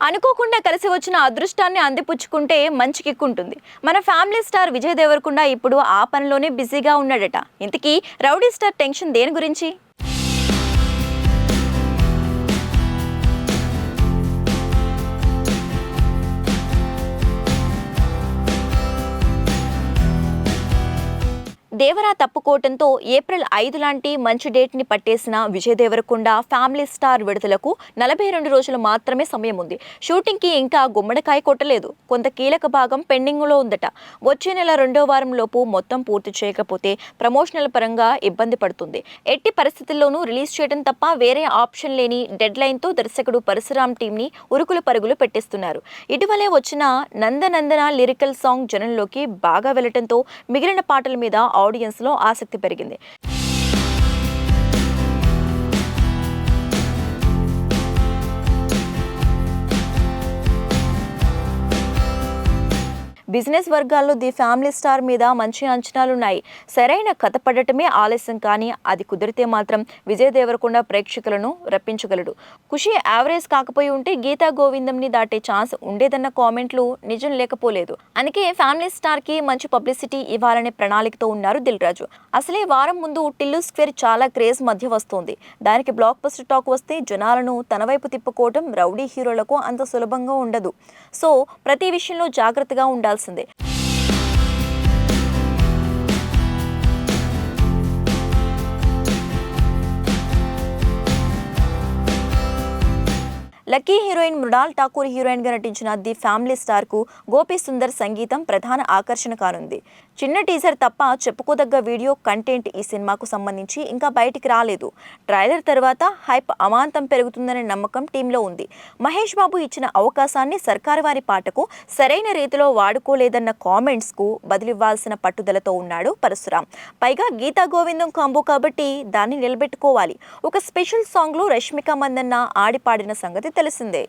అనుకోకుండా కలిసి వచ్చిన అదృష్టాన్ని అందిపుచ్చుకుంటే మంచి కిక్కుంటుంది మన ఫ్యామిలీ స్టార్ విజయ్ దేవరకొండ ఇప్పుడు ఆ పనిలోనే బిజీగా ఉన్నాడట. ఇంతకీ రౌడీ స్టార్ టెన్షన్ దేని గురించి? దేవరా తప్పుకోవటంతో ఏప్రిల్ ఐదు లాంటి మంచి డేట్ని పట్టేసిన విజయ్ దేవరకొండ ఫ్యామిలీ స్టార్ విడుదలకు నలభై రెండు రోజులు మాత్రమే సమయం ఉంది. షూటింగ్కి ఇంకా గుమ్మడికాయ కొట్టలేదు. కొంత కీలక భాగం పెండింగ్లో ఉందట. వచ్చే నెల రెండో వారం లోపు మొత్తం పూర్తి చేయకపోతే ప్రమోషనల్ పరంగా ఇబ్బంది పడుతుంది. ఎట్టి పరిస్థితుల్లోనూ రిలీజ్ చేయడం తప్ప వేరే ఆప్షన్ లేని డెడ్ లైన్తో దర్శకుడు పరశురామ్ టీంని ఉరుకుల పరుగులు పెట్టిస్తున్నారు. ఇటీవలే వచ్చిన నందనందన లిరికల్ సాంగ్ జనంలోకి బాగా వెళ్ళటంతో మిగిలిన పాటల మీద ఆడియన్స్లో ఆసక్తి పెరిగింది. బిజినెస్ వర్గాల్లో ది ఫ్యామిలీ స్టార్ మీద మంచి అంచనాలున్నాయి. సరైన కథ పడటమే ఆలస్యం కానీ అది కుదిరితే మాత్రం విజయ్ దేవరకొండ ప్రేక్షకులను రప్పించగలడు. ఖుషి యావరేజ్ కాకపోయి ఉంటే గీతా గోవిందంని దాటే ఛాన్స్ ఉండేదన్న కామెంట్లు నిజం లేకపోలేదు. అందుకే ఫ్యామిలీ స్టార్కి మంచి పబ్లిసిటీ ఇవ్వాలనే ప్రణాళికతో ఉన్నారు దిల్ రాజు. అసలే వారం ముందు టిల్లు స్క్వేర్ చాలా క్రేజ్ మధ్య వస్తోంది. దానికి బ్లాక్ బస్టర్ టాక్ వస్తే జనాలను తన వైపు తిప్పుకోవడం రౌడీ హీరోలకు అంత సులభంగా ఉండదు. సో ప్రతి విషయంలో జాగ్రత్తగా ఉండాల్సి ఉండాల్సిందే లక్కీ హీరోయిన్ మృణాల్ ఠాకూర్ హీరోయిన్గా నటించిన ది ఫ్యామిలీ స్టార్కు గోపి సుందర్ సంగీతం ప్రధాన ఆకర్షణ కానుంది. చిన్న టీజర్ తప్ప చెప్పుకోదగ్గ వీడియో కంటెంట్ ఈ సినిమాకు సంబంధించి ఇంకా బయటికి రాలేదు. ట్రైలర్ తర్వాత హైప్ అమాంతం పెరుగుతుందనే నమ్మకం టీంలో ఉంది. మహేష్ బాబు ఇచ్చిన అవకాశాన్ని సర్కారు వారి పాటకు సరైన రీతిలో వాడుకోలేదన్న కామెంట్స్కు బదిలివ్వాల్సిన పట్టుదలతో ఉన్నాడు పరశురాం. పైగా గీతా గోవిందం కాంబో కాబట్టి దాన్ని నిలబెట్టుకోవాలి. ఒక స్పెషల్ సాంగ్లో రష్మిక మందన్న ఆడిపాడిన సంగతి తెలిసిందే